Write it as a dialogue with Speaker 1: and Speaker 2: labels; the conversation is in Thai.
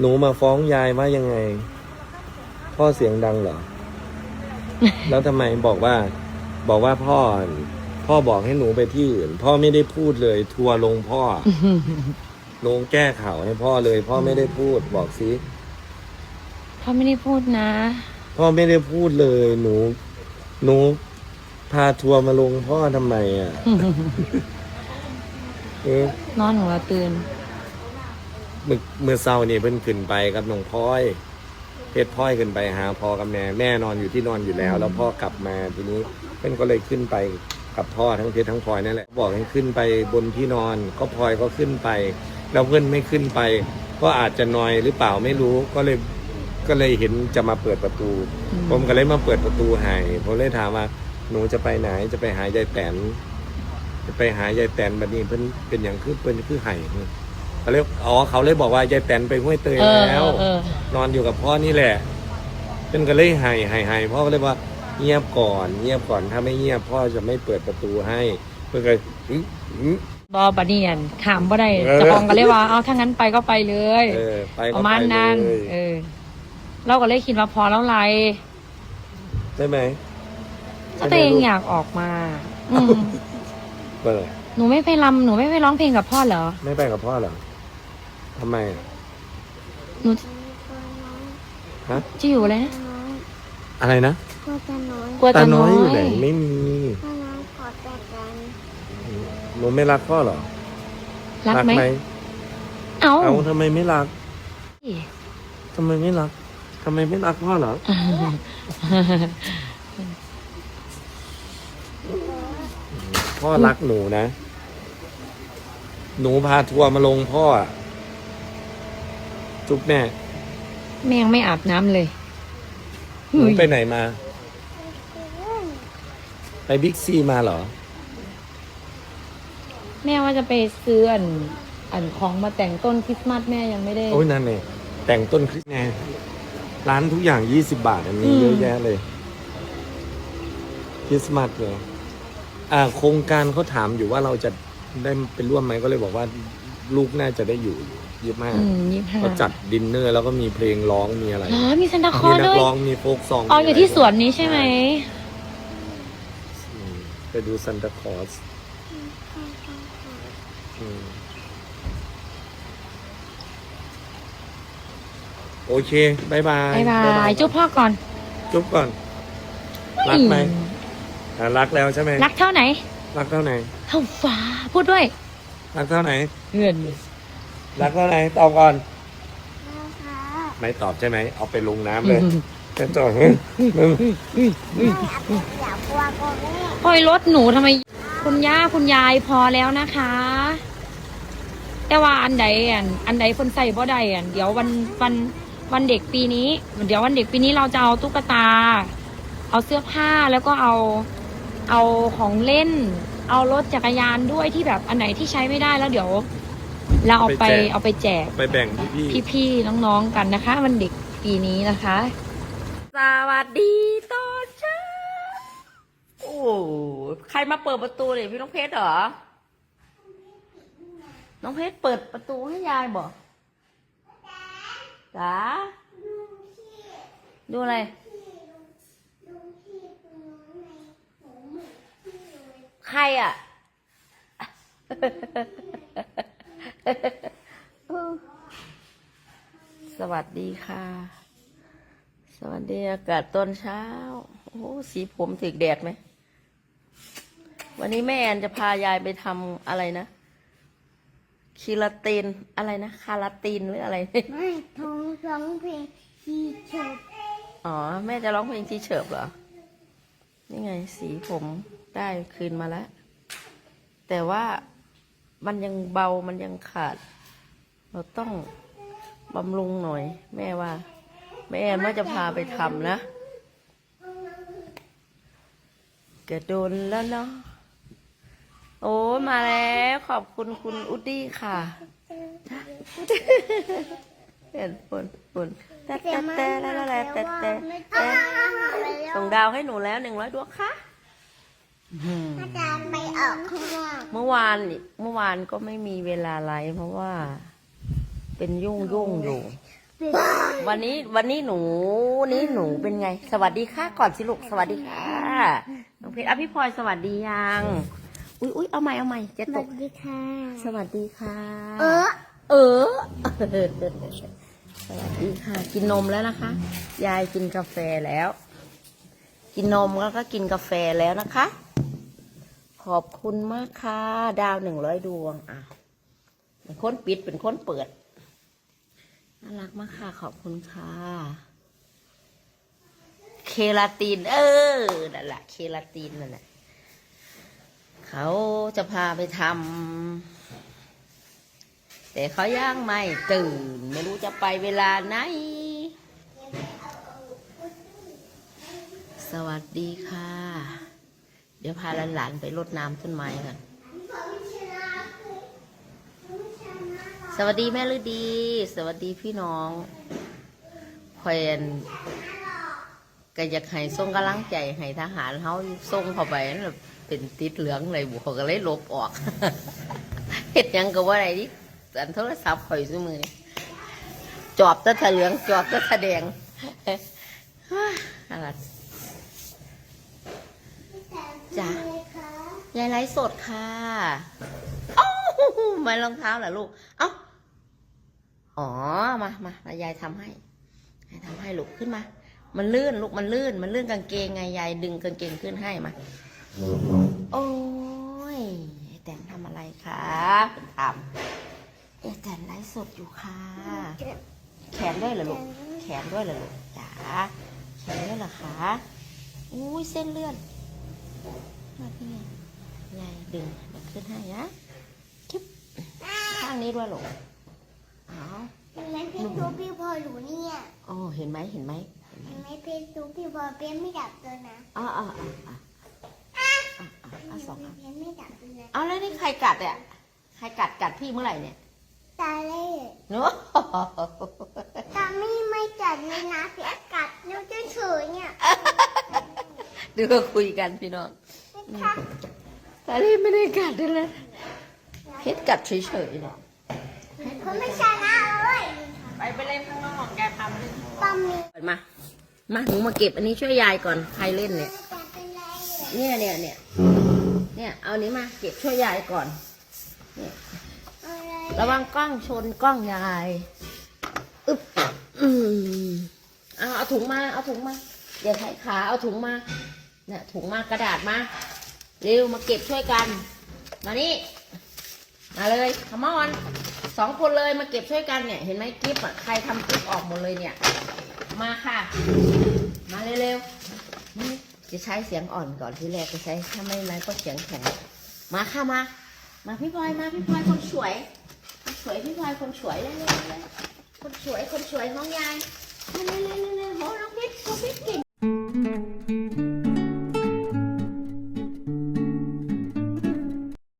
Speaker 1: หนูมาฟ้องยายว่ายังไง พ่อเสียงดังเหรอ แล้วทำไมบอกว่า บอกว่าพ่อ พ่อบอกให้หนูไปที่อื่น พ่อไม่ได้พูดเลย ทัวร์ลงพ่อ ลงแก้ข่าวให้พ่อเลย พ่อไม่ได้พูดบอกสิ
Speaker 2: พ่อไม่ได้พูดนะ
Speaker 1: พ่อไม่ได้พูดเลย หนู หนู พาทัวร์มาลงพ่อทำไมอะ เอ๊ะ
Speaker 2: นอนของเราตื่น
Speaker 1: เมื่อเมื่อเช้านี่เพิ่นขึ้นไปกับน้องพลอยเพชรพลอยขึ้นไปหาพ่อกับแม่แม่นอนอยู่ที่นอนอยู่แล้ว แล้วพ่อกลับมาทีนี้เพิ่นก็เลยขึ้นไปกับพ่อทั้งเพชรทั้งพลอยนั่นแหละบอกให้ขึ้นไปบนที่นอนก็พลอยก็ขึ้นไป แล้วเพื่อนไม่ขึ้นไป ก็อาจจะนอยหรือเปล่าไม่รู้ก็เลยก็เลยเห็นจะมาเปิดประตู
Speaker 2: อืม
Speaker 1: ผมก็เลยมาเปิดประตูให้ผมเลยถามว่า หนูจะไปไหนจะไปหายายแตนจะไปหายายแตนบัดนี้เพิ่นเป็นอย่างคือเพิ่นคือไห้เขาเลยอ๋อเขาเลยบอกว่ายายแตนไปห้วยเตย
Speaker 2: เออ
Speaker 1: แล้ว
Speaker 2: เออ
Speaker 1: นอนอยู่กับพ่อนี่แหละเพิ่นก็เลยไห้ไห้ไห้พ่อก็เลยว่าเงียบก่อน เงียบก่อนถ้าไม่เงียบพ่อจะไม่เปิดประตูให้ เพิ่นก็อื้ออื้อบ
Speaker 2: อบัดเนียนขามบ่ได้
Speaker 1: เออ
Speaker 2: เจะพองก็เลยว่าเอาถ้างั้นไปก็ไปเลย
Speaker 1: เออไป
Speaker 2: ป
Speaker 1: ก็
Speaker 2: ระ
Speaker 1: ไป
Speaker 2: มาณนั้น
Speaker 1: เลย
Speaker 2: เออ เราก็เลยคิดว่าพอแล้วไร
Speaker 1: ใช่ไหม
Speaker 2: ถ้าตัวเองอยากออกมา อืม
Speaker 1: เปิด
Speaker 2: หนูไม่ไปรำหนูไม่ไปร้องเพลงกับพ่อเหรอ
Speaker 1: ไม่ไปกับพ่อเหรอทำไมอะ
Speaker 2: หนู
Speaker 1: ฮะ
Speaker 2: จะอยู่เลยนะ
Speaker 1: อะไรนะ
Speaker 3: ก็จะน้อย
Speaker 2: กลัว
Speaker 1: ตา
Speaker 2: ตา
Speaker 1: น้
Speaker 2: น้
Speaker 1: อ
Speaker 2: อยย
Speaker 1: อยู่ไหนไม่มี
Speaker 3: ถ้าน้อยขอแต่กัน
Speaker 1: หนูไม่รักพ่อเหรอ
Speaker 2: รักไหมเอ้า
Speaker 1: เอาทำไมไม่รักทำไมไม่รักทำไมไม่รักพ่อเหรอ พ่อรักหนูนะ หนูพาทัวร์มาลงพ่ออะจุ๊บแม่
Speaker 2: แม่ยังไม่อาบน้ำเลย
Speaker 1: หนูไปไหนมา ไปบิ๊กซีมาเหรอ
Speaker 2: แม่ว่าจะไปซื้ออัน อันของมาแต่งต้นคริสต์มาสแม่ยังไม่ได้
Speaker 1: โอ้ยนั่นเนี่ยแต่งต้นคริสต์ไงร้านทุกอย่างยี่สิบบาทอันนี้
Speaker 2: อืม
Speaker 1: เยอะแยะเลยคริสต์มาสเลย อ่าโครงการเขาถามอยู่ว่าเราจะได้ไปร่วมไหมก็เลยบอกว่าลูกน่าจะได้อยู่ยี่มาก
Speaker 2: อืมยี่ห้า
Speaker 1: เขาจัดดินเนอร์แล้วก็มีเพลงร้องมีอะไร
Speaker 2: อ๋อมีซันตาคลอ
Speaker 1: มี
Speaker 2: ร์
Speaker 1: นั
Speaker 2: ด้วย
Speaker 1: ร้องมีโฟกซอง
Speaker 2: อ๋ออยู่ที่
Speaker 1: มีะร
Speaker 2: สวนนี้ใช่ไหม
Speaker 1: อืมไปดูซันตาคลอสอืมโอเคบายบาย
Speaker 2: บายบาย จุ๊บพ่อก่อน
Speaker 1: จุ๊บก่อนรักไหมอ่ะรักแล้วใช่ไหม
Speaker 2: รักเท่าไหน
Speaker 1: รักเท่าไหน
Speaker 2: เท่าฟ้าพูดด้วย
Speaker 1: รักเท่าไหน
Speaker 2: เพื่อน
Speaker 1: รักเท่าไหนตอบก่อน
Speaker 3: นะคะ
Speaker 1: ไม่ตอบใช่ไหมเอาไปลงน้ำเลยจะตอบ
Speaker 3: อย่ากลัวก็แม่
Speaker 2: ปล่อยรถหนูทำไม คุณย่าคุณยายพอแล้วนะคะ แต่ว่าอันใดอันอันใดคนใส่บ่ได้อันเดี๋ยววันวันวันเด็กปีนี้ เดี๋ยววันเด็กปีนี้เราจะเอาตุ๊กตา เอาเสื้อผ้าแล้วก็เอา เอาของเล่น เอารถจักรยานด้วยที่แบบอันไหนที่ใช้ไม่ได้แล้วเดี๋ยว เราเอาไป
Speaker 1: ไปแจก
Speaker 2: เอาไปแจก
Speaker 1: ไปแบ่งพี่พี่
Speaker 2: พี่ๆน้องๆกันนะคะวันเด็กปีนี้นะคะ สวัสดีตอนเช้าโอ้ใครมาเปิดประตูเนี่ยพี่น้องเพชรเหรอ น้องเพชรเปิดประตูให้ยายบอกจ๋าดูอะไร ใครอะสวัสดีค่ะ สวัสดีอากาศตอนเช้า โอ้โหสีผมถึกแดดไหม วันนี้แม่แอนจะพายายไปทำอะไรนะคีลาตินอะไรนะ คาราตินหรืออะไร
Speaker 3: ไม่ท้องร้องเพลงที่ชอบ
Speaker 2: อ๋อ แม่จะร้องเพลงที่เฉิบเหรอ นี่ไงสีผม ได้คืนมาแล้ว แต่ว่ามันยังเบามันยังขาด เราต้องบำรุงหน่อย แม่ว่า แม่แอนว่าจะพาไปทำนะกระโดนแล้วเนาะโอ้มาแล้วขอบคุณคุณอุดดี้ค่ะเห็นฝนฝนแต่แต่แต่แล้วแล้วแต่แต่
Speaker 3: ไม่ต้องหาอะไรแล้ว
Speaker 2: ส่งดาวให้หนูแล้วหนึ่งร้อยดวงค่ะ
Speaker 3: อาจารย์ไปออกข้างนอก
Speaker 4: เมื่อวานนี่เมื่อวานก็ไม่มีเวลาไลฟ์เพราะว่า เป็นยุ่งยุ่งอยู่
Speaker 3: ปิด
Speaker 4: วันนี้วันนี้หนูนี้หนูเป็นไง สวัสดีค่ะก่อนสิลูกสวัสดีค่ะน้องเพชรอะพี่พลอยสวัสดียังอุ้ยอุ้ยเอาใหม่เอาใหม่จะ
Speaker 3: ส
Speaker 4: ต
Speaker 3: วั
Speaker 4: ก
Speaker 3: สดีค่ะ
Speaker 4: สวัสดีค่ะ
Speaker 3: เออ
Speaker 4: เออ สวัสดีค่ะ กินนมแล้วนะคะ ยายกินกาแฟแล้ว กินนมแล้วก็กินกาแฟแล้วนะคะ ขอบคุณมากค่ะ ดาวหนึ่งร้อยดวง อะเป็นคนปิดเป็นคนเปิด น่ารักมากค่ะ ขอบคุณค่ะ เคลาติน เออ นั่นแหละ เคลาตินนั่นแหละ เขาจะพาไปทำ แต่เขาย่างไม่ตื่น ไม่รู้จะไปเวลาไหน สวัสดีค่ะ ดี๋ยวพาหลานๆไปรดน้ำต้นไม้กันสวัสดีแม่ฤดี สวัสดีพี่น้องคอยอันก็อยากให้ส่งกำลังใจให้ทหารเขาส่งเข้าไปนั่นแหละเป็นติดเหลืองเลยบุกก็เลยลบออกเห็ดหยังก็ว่าอะไรดิอันโทรศัพท์ข่อยซุมือนี่จอบแตะเหลืองจอบแตะแดงอะไร จ้ะยายไลฟ์สดค่ะโอ้โหไม่รองเท้าเหรอลูก เอ้า อ๋อ มามามายายทำให้ยายทำให้ลูกขึ้นมา มันลื่นลูกมันลื่น มันลื่นกางเกงไงยายดึงกางเกงขึ้นให้มา โอ้ยไอ้แตนทำอะไรคะถามไอ้แตนไลฟ์สดอยู่ค่ะ แขนด้วยเหรอลูก แขนด้วยเหรอลูกจ๋าแขนด้วยเหรอคะ อุ้ยเส้นเลื่อน มาที่ไงยายดึงมันขึ้นให้นะคิบข้างนี้ด้วยลูกอ้าว
Speaker 3: เห็นไหมเพชรตูพี่พออยู่เนี่ย
Speaker 4: โอ้เห็นไหมเห็นไหมเห็นไหม
Speaker 3: เห็นไหมเพชรตูพี่พอเป็นไม่ดับตัวนะ
Speaker 4: อ่าอ่าอ่าอ่าอ่าอ่าสองอัน
Speaker 3: เพชรไม่ดับตัวนะ
Speaker 4: เอาแล้วนี่ใครกัดอะใครกัดกัดพี่เมื่อไหร่เนี่ย
Speaker 3: ตาเล่
Speaker 4: เนาะ
Speaker 3: ตาไม่ไม่จัดเลยนะเพชรกัดนิ้วเฉยๆเนี่ย
Speaker 4: ดูก็คุยกันพี่น้อง
Speaker 3: เพชรค่ะ
Speaker 4: แต่นี่ไม่ได้กัดด้วยนะเพชรกัดเฉยๆเนี่ย
Speaker 3: เขาไม่ชนะเลย
Speaker 4: ไปไปเล่นข้างนอกแกพาไปเล่น
Speaker 3: ตอมมี
Speaker 4: มา มาหนูมาเก็บอันนี้ช่วยยายก่อน ใครเล่นเนี่ย
Speaker 3: จะเป็นไร
Speaker 4: เนี่ยเนี่ยเนี่ยเนี่ย เอานี้มาเก็บช่วยยายก่อน
Speaker 3: อะไร
Speaker 4: ระวังกล้องชนกล้องยาย อึ๊บอืมเอาเอาถุงมา เอาถุงมา อย่าใช้ขา เอาถุงมา เนี่ยถุงมากระดาษมาเร็วมาเก็บช่วยกัน มานี่มาเลยขมอนสองคนเลยมาเก็บช่วยกันเนี่ย เห็นไหมคลิปอะใครทำคลิปออกหมดเลยเนี่ย มาค่ะ มาเร็วๆนี่จะใช้เสียงอ่อนก่อนที่แรกจะใช้ถ้าไม่นั้นก็เสียงแข็งมาค่ะมา มาพี่พลอยมาพี่พลอยคนสวยคนสวยพี่พลอยคนสวยเร็วๆเลยคนสวยคนสวยของยายเร็วน้องพีชพีชกิน